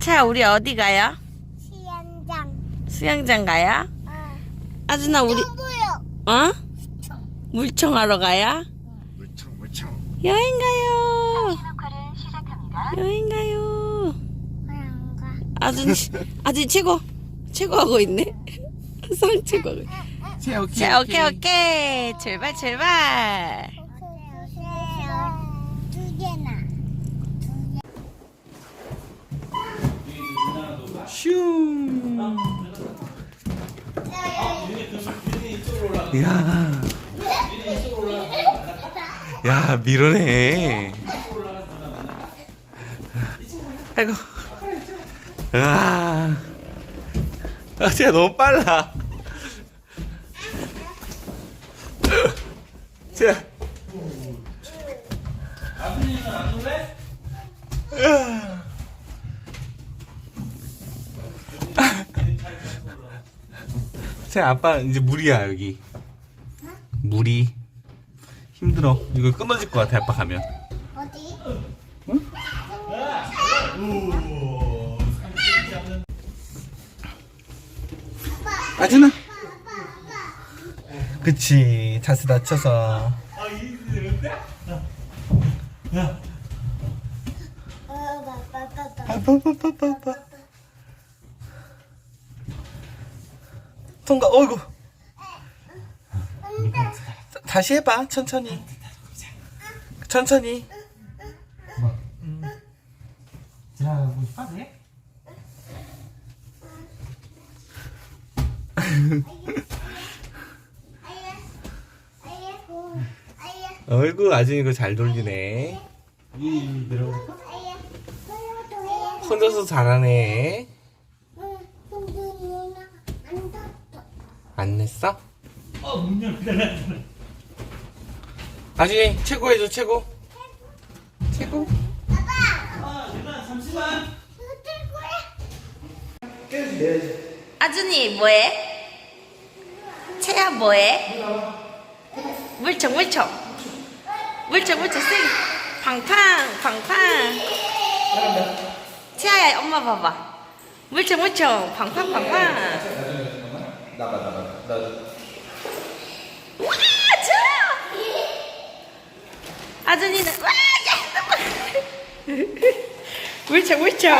자, 우리 어디 가요? 시연장. 수영장 가요? 어. 아준아, 우리. 어? 물총 하러 가요? 물청 물청 여행 가요. 시작합니다. 여행 가요. 그냥 가. 아준, 아준 최고. 최고 하고 있네. 상 최고. 자, 오케이, 오케이. 출발, 출발. 슝 야. 야, 밀어내. 아이고. 아. 아, 진짜 너무 빨라. 자. 아. 제 아빠 이제 물이야 여기. 물이 힘들어. 이거 끊어질 것 같아 아빠 가면. 어디? 아준아. 그치. 자세 낮춰서. 어, 빠빠빠빠. 아빠빠빠빠 통과 어이구 자, 다시 해봐 천천히 천천히 자 뭐. 아야. 어이구 아준 이거 잘 돌리네. 혼자서 잘하네 응. 근데 누나 안 떴어. 안 냈어? 아준이 최고 해줘 최고 최고 아준이, 뭐해? 채야, 뭐해? 물총, 물총. 물총, 물총, 쌩. 팡팡, 팡팡. 채아야, 엄마 봐봐. 물총, 물총. 팡팡, 팡팡. 나가 나가 나 와, 채아야! 아준이는, 와, 야! 물총, 물총.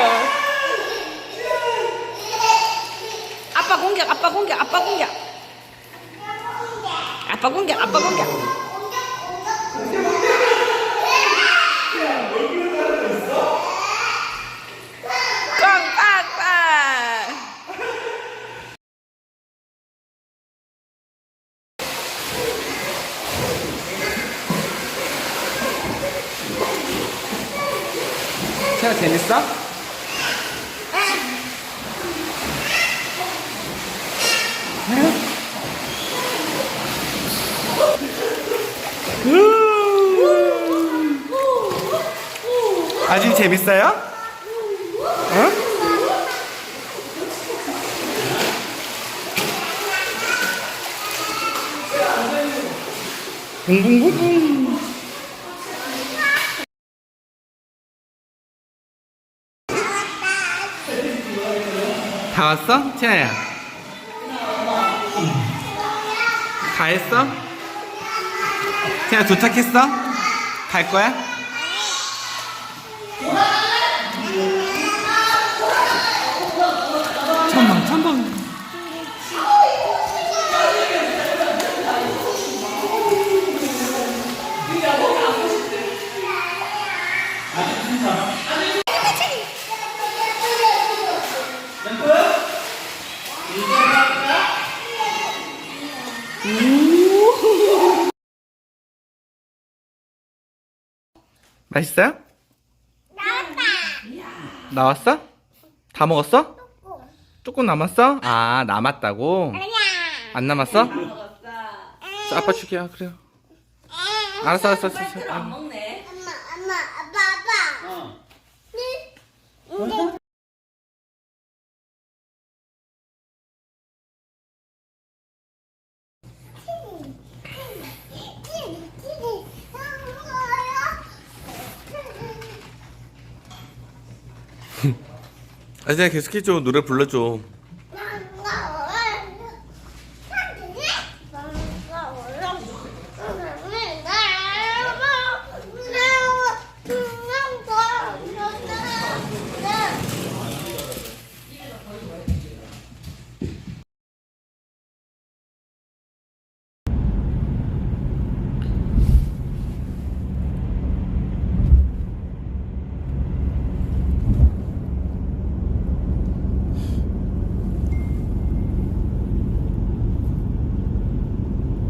아빠 공격, 아빠 공격, 아빠 공격. 아빠 공격, 아빠 공격. 채아 재밌어? 아주 재밌어요? 어? 붕붕붕붕 다 왔어? 채아야 다 했어? 채아 도착했어? 갈 거야? 천방 천방 맛있어요? 나왔다 나왔어? 다 먹었어? 조금 남았어? 아 남았다고? 안 남았어? 자, 아빠 줄게요 그래요 알았어 알았어 알았어, 알았어. 안 먹네. 엄마, 엄마, 아빠, 아빠. 응? 아니, 계속해줘. 노래 불러줘.